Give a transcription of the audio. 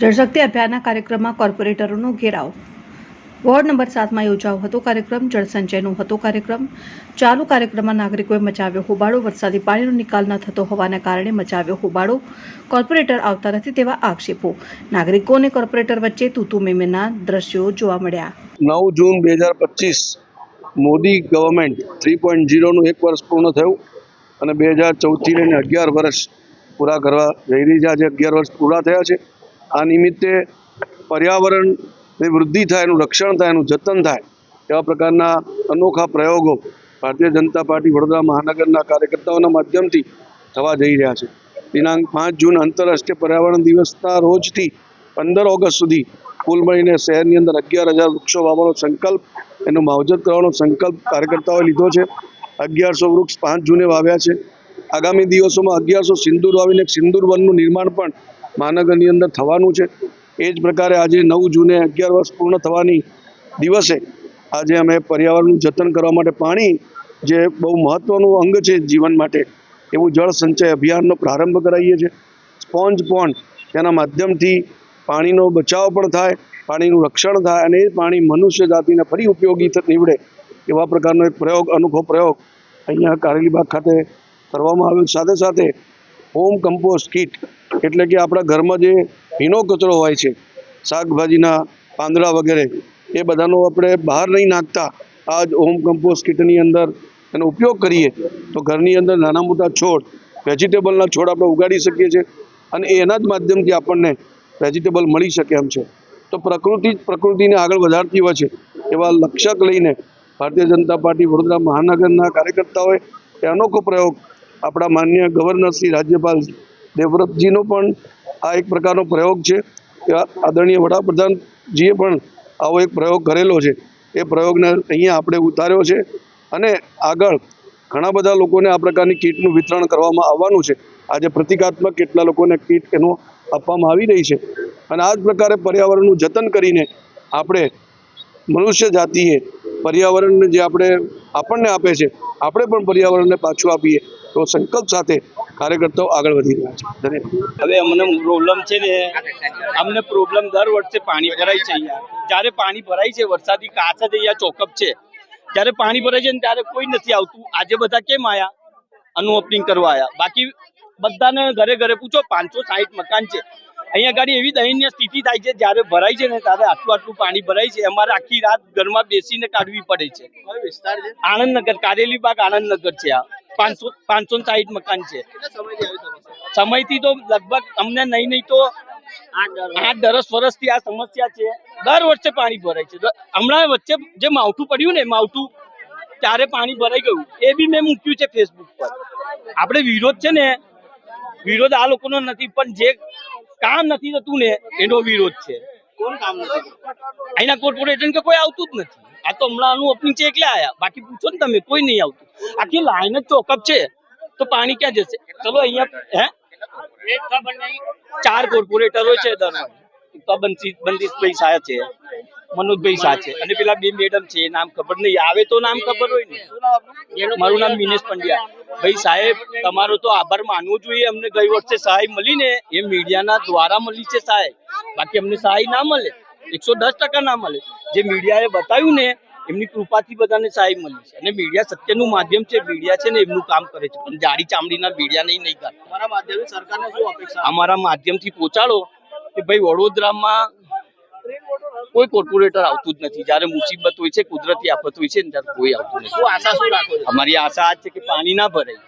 જળશક્તિ અભિયાનના કાર્યક્રમમાં કોર્પોરેટરોનો ઘેરાવ. Ward number સાતમાં યોજાયો હતો કાર્યક્રમ, જળસંચયનો હતો કાર્યક્રમ. ચાલુ કાર્યક્રમમાં નાગરિકોએ મચાવ્યો હોબાળો, વરસાદી પાણીનો નિકાલ ન થતો હોવાના કારણે મચાવ્યો હોબાળો. કોર્પોરેટર આવતા નથી તેવા આક્ષેપો. નાગરિકોને કોર્પોરેટર વચ્ચે તૂતુ મેમેના દ્રશ્યો જોવા મળ્યા. નવ જૂન બે હજાર પચીસ, મોદી ગવર્મેન્ટ થ્રી પોઈન્ટ ઝીરોનું એક વર્ષ પૂર્ણ થયું અને બે હજાર ચૌદથી લઈને અગિયાર વર્ષ પૂરા કરવા જઈ રહી છે. આજે અગિયાર વર્ષ પૂરા થયા છે. આ નિમિત્તે પર્યાવરણની વૃદ્ધિ થાય, એનું રક્ષણ થાય, એનું જતન થાય, એવા પ્રકારના અનોખા પ્રયોગો ભારતીય જનતા પાર્ટી વડોદરા મહાનગરના કાર્યકર્તાઓના માધ્યમથી થવા જઈ રહ્યા છે. દિનાંક પાંચ જૂન આંતરરાષ્ટ્રીય પર્યાવરણ દિવસના રોજથી પંદર ઓગસ્ટ સુધી કુલ મળીને શહેરની અંદર અગિયાર હજાર વૃક્ષો વાવવાનો સંકલ્પ, એનું માવજત કરવાનો સંકલ્પ કાર્યકર્તાઓએ લીધો છે. અગિયારસો વૃક્ષ પાંચ જૂને વાવ્યા છે. આગામી દિવસોમાં અગિયારસો સિંદૂર વાવીને એક સિંદૂર વનનું નિર્માણ પણ મહાનગરની અંદર થવાનું છે. એ જ પ્રકારે આજે નવ જૂને અગિયાર વર્ષ પૂર્ણ થવાની દિવસે આજે અમે પર્યાવરણનું જતન કરવા માટે પાણી જે બહુ મહત્ત્વનું અંગ છે જીવન માટે, એવું જળ સંચય અભિયાનનો પ્રારંભ કરાવીએ છીએ સ્પોન્જ પોન્ડ તેના માધ્યમથી પાણીનો બચાવ પણ થાય, પાણીનું રક્ષણ થાય અને એ પાણી મનુષ્ય જાતિને ફરી ઉપયોગી નીવડે એવા પ્રકારનો એક પ્રયોગ, અનોખો પ્રયોગ અહીંયા કારેલીબાગ ખાતે કરવામાં આવ્યો સાથે સાથે હોમ કમ્પોસ્ટ કીટ એટલે કે આપણા ઘરમાં જે ભીનો કચરો હોય છે, શાકભાજીના પાંદડા વગેરે, એ બધાનો આપણે બહાર નહીં નાખતા. આ જ હોમ કમ્પોસ્ટ કીટની અંદર એનો ઉપયોગ કરીએ, તો ઘરની અંદર નાના મોટા છોડ વેજીટેબલના છોડ આપણે ઉગાડી શકીએ છીએ અને એના જ માધ્યમથી આપણને વેજીટેબલ મળી શકે એમ છે. તો પ્રકૃતિ જ પ્રકૃતિને આગળ વધારતી હોય છે, એવા લક્ષ્યક લઈને ભારતીય જનતા પાર્ટી વડોદરા મહાનગરના કાર્યકર્તાઓએ અનોખો પ્રયોગ આપણા માન્ય ગવર્નર શ્રી રાજ્યપાલ દેવવ્રતજીનો પણ આ એક પ્રકારનો પ્રયોગ છે. આદરણીય વડાપ્રધાનજીએ પણ આવો એક પ્રયોગ કરેલો છે. એ પ્રયોગને અહીંયા આપણે ઉતાર્યો છે અને આગળ ઘણા બધા લોકોને આ પ્રકારની કીટનું વિતરણ કરવામાં આવવાનું છે. આજે પ્રતિકાત્મક કેટલા લોકોને કીટ એનો આપવામાં આવી રહી છે. અને આ જ પ્રકારે પર્યાવરણનું જતન કરીને આપણે મનુષ્ય જાતિએ પર્યાવરણને જે આપણે આપણને આપે છે, આપણે પણ પર્યાવરણને પાછું આપીએ તો સંકલ્પ સાથે કાર્યકર્તાઓ આગળ વધી રહ્યા છે. ધન્યવાદ. હવે અમને પ્રોબ્લેમ છે ને અમને પ્રોબ્લેમ દર વર્ષે પાણી ભરાય છે અહીંયા. જ્યારે પાણી ભરાય છે વરસાદી કાચ જ અહીંયા ચોકઅપ છે. જ્યારે પાણી ભરાય છે ને ત્યારે કોઈ નથી આવતું. આજે બધા કેમ આયા? આનું ઓપનિંગ કરવા આવ્યા બાકી બધાને ઘરે ઘરે પૂછો પાંચસો સાહીઠ મકાન છે. અહીંયા ગાડી એવી દયનીય સ્થિતિ થાય છે જ્યારે ભરાય છે ને ત્યારે આટલું આટલું પાણી ભરાય છે. અમારે આખી રાત ઘરમાં બેસીને કાઢવી પડે છે. આણંદનગર કારેલી બાગ આણંદનગર છે આ. પાંચસો પાંચસો સાહીઠ મકાન છે. સમયથી તો લગભગ અમને નહીં નહીં તો આઠ દસ વર્ષથી આ સમસ્યા છે. દર વર્ષે પાણી ભરાય છે. હમણાં વચ્ચે જે માવઠું પડ્યું ને માવઠું ત્યારે પાણી ભરાઈ ગયું. એ બી મેં મૂક્યું છે ફેસબુક પર. આપણે વિરોધ છે ને વિરોધ આ લોકોનો નથી પણ જે કામ નથી થતું ને એનો વિરોધ છે. કોણ કામ નથી અહીંના કોર્પોરેશન કે કોઈ આવતું જ નથી. આ તો હમણાં ઓપનિંગ છે એટલે આયા. બાકી પૂછો ને તમે, કોઈ નહીં આવતું. આખી લાઈન જ ચોકઅપ છે. તો પાણી ક્યાં જશે? ચલો અહીંયા, હે? ચાર કોર્પોરેટરો છે તો બંસી છે. મનોજભાઈ શાહ છે. અને પેલા બે મેડમ છે નામ ખબર નહીં. આવે તો નામ ખબર હોય ને? મારું નામ મિનેશ પંડ્યા. ભાઈ સાહેબ, તમારો તો આભાર માનવો જોઈએ. અમને ગઈ વર્ષે સહાય મળી ને, એ મીડિયાના દ્વારા મળી છે સહાય. બાકી અમને સહાય ના મળે. એકસો દસ ટકા ના મળે. જે મીડિયાએ બતાવ્યું ને એમની કૃપાથી બધાને સહાય મળી છે. અને મીડિયા સત્યનું માધ્યમ છે મીડિયા છે ને એમનું કામ કરે છે. પણ જાડી ચામડીના મીડિયા નહીં નહીં કરતા તમારા માધ્યમથી સરકારને શું અપેક્ષા? અમારા માધ્યમથી પહોંચાડો કે ભાઈ વડોદરામાં કોઈ કોર્પોરેટર આવતું જ નથી. જ્યારે મુસીબત હોય છે કુદરતી આફત હોય છે ત્યારે કોઈ આવતું નથી. આશા શું રાખો અમારી આશા આ છે કે પાણી ના ભરાય.